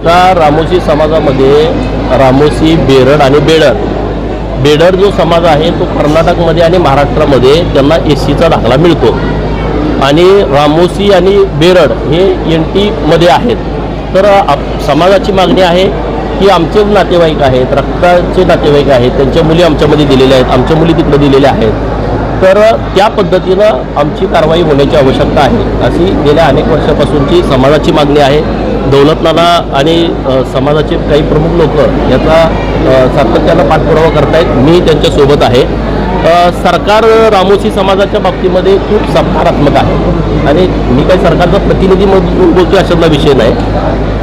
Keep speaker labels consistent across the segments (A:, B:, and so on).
A: आता रामोशी समाजामध्ये रामोशी बेरड आणि बेडर. बेडर जो समाज आहे तो कर्नाटकमध्ये आणि महाराष्ट्रामध्ये त्यांना एस सीचा दाखला मिळतो. आणि रामोशी आणि बेरड हे एन टीमध्ये आहेत. तर आप- समाजाची मागणी आहे की आमचे नातेवाईक आहेत रक्ताचे नातेवाईक आहेत त्यांच्या मुली आमच्यामध्ये दिलेल्या आहेत आमच्या मुली तिकडे दिलेल्या आहेत. तर त्या पद्धतीनं आमची कारवाई होण्याची आवश्यकता आहे. अशी गेल्या अनेक वर्षापासूनची समाजाची मागणी आहे. दौलतनाना आणि समाजाचे काही प्रमुख लोक याचा सातत्यानं पाठपुरावा करतायत. मी त्यांच्यासोबत आहे. सरकार रामोशी समाजाच्या बाबतीमध्ये खूप सकारात्मक आहे. आणि मी काही सरकारचा प्रतिनिधी म्हणून बोलतो अशातला विषय नाही.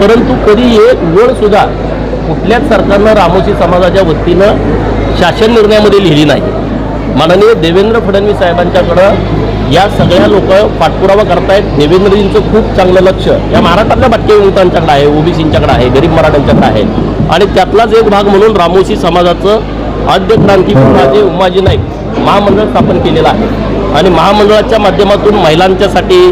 A: परंतु कधी एक वेळसुद्धा कुठल्याच सरकारनं रामोशी समाजाच्या वतीनं शासन निर्णयामध्ये लिहिली नाही. माननीय देवेंद्र फडणवीस साहेबांच्याकडं या सगळ्या लोक पाठपुरावा करतायत. देवेंद्रजींचं खूप चांगलं लक्ष. या महाराष्ट्रातल्या भटके विमुक्तांच्याकडे आहे ओबीसींच्याकडे आहे गरीब मराठ्यांच्याकडे आहे. आणि त्यातलाच एक भाग म्हणून रामोशी समाजाचं आद्य क्रांती उमाजी उमाजी नाईक महामंडळ स्थापन केलेलं आहे. आणि महामंडळाच्या माध्यमातून महिलांच्यासाठी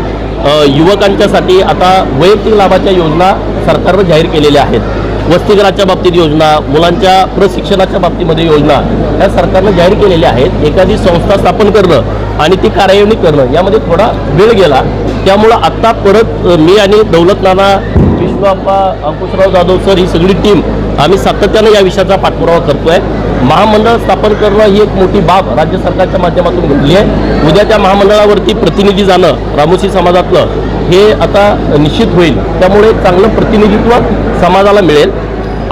A: युवकांच्यासाठी आता वैयक्तिक लाभाच्या योजना सरकारनं जाहीर केलेल्या आहेत. वसतिगृहाच्या बाबतीत योजना मुलांच्या प्रशिक्षणाच्या बाबतीमध्ये योजना या सरकारनं जाहीर केलेल्या आहेत. एखादी संस्था स्थापन करणं आणि ती कार्यान्वित करणं यामध्ये थोडा वेळ गेला. त्यामुळं आत्ता परत मी आणि दौलत नाना विष्णूप्पा अंकुशराव जाधव सर ही सगळी टीम आम्ही सातत्यानं या विषयाचा पाठपुरावा करतो आहे महामंडळ स्थापन करणं ही एक मोठी बाब राज्य सरकारच्या माध्यमातून घडली आहे. उद्या त्या महामंडळावरती प्रतिनिधी जाणं रामोशी समाजातलं हे आता निश्चित होईल. त्यामुळे चांगलं प्रतिनिधित्व समाजाला मिळेल.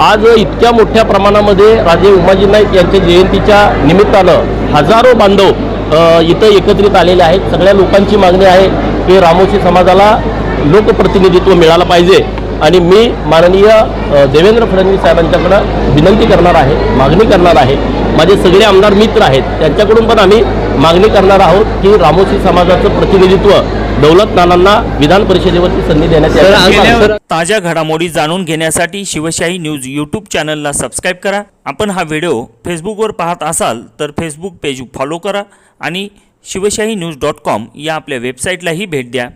A: आज इतक्या मोठ्या प्रमाणामध्ये राजे उमाजी नाईक यांच्या जयंतीच्या निमित्तानं हजारो बांधव इथं एकत्रित आलेले आहेत. सगळ्या लोकांची मागणी आहे की रामोशी समाजाला लोकप्रतिनिधित्व मिळालं पाहिजे. आणि मी माननीय देवेंद्र फडणवीस साहेबांच्याकडं विनंती करणार आहे मागणी करणार आहे. माझे सगळे आमदार मित्र आहेत. त्यांच्याकडून पण आम्ही मागणी करणार आहोत की रामोशी समाजाचं प्रतिनिधित्व दौलत नानांना विधान परिषदेवरती संधी देण्यात
B: ताज्या घडामोडी जाणून घेण्यासाठी शिवशाही न्यूज यूट्यूब चॅनलला सबस्क्राईब करा. आपण हा व्हिडिओ फेसबुकवर पाहत असाल तर फेसबुक पेज फॉलो करा आणि शिवशाही न्यूज डॉट कॉम या आपल्या वेबसाईटलाही भेट द्या.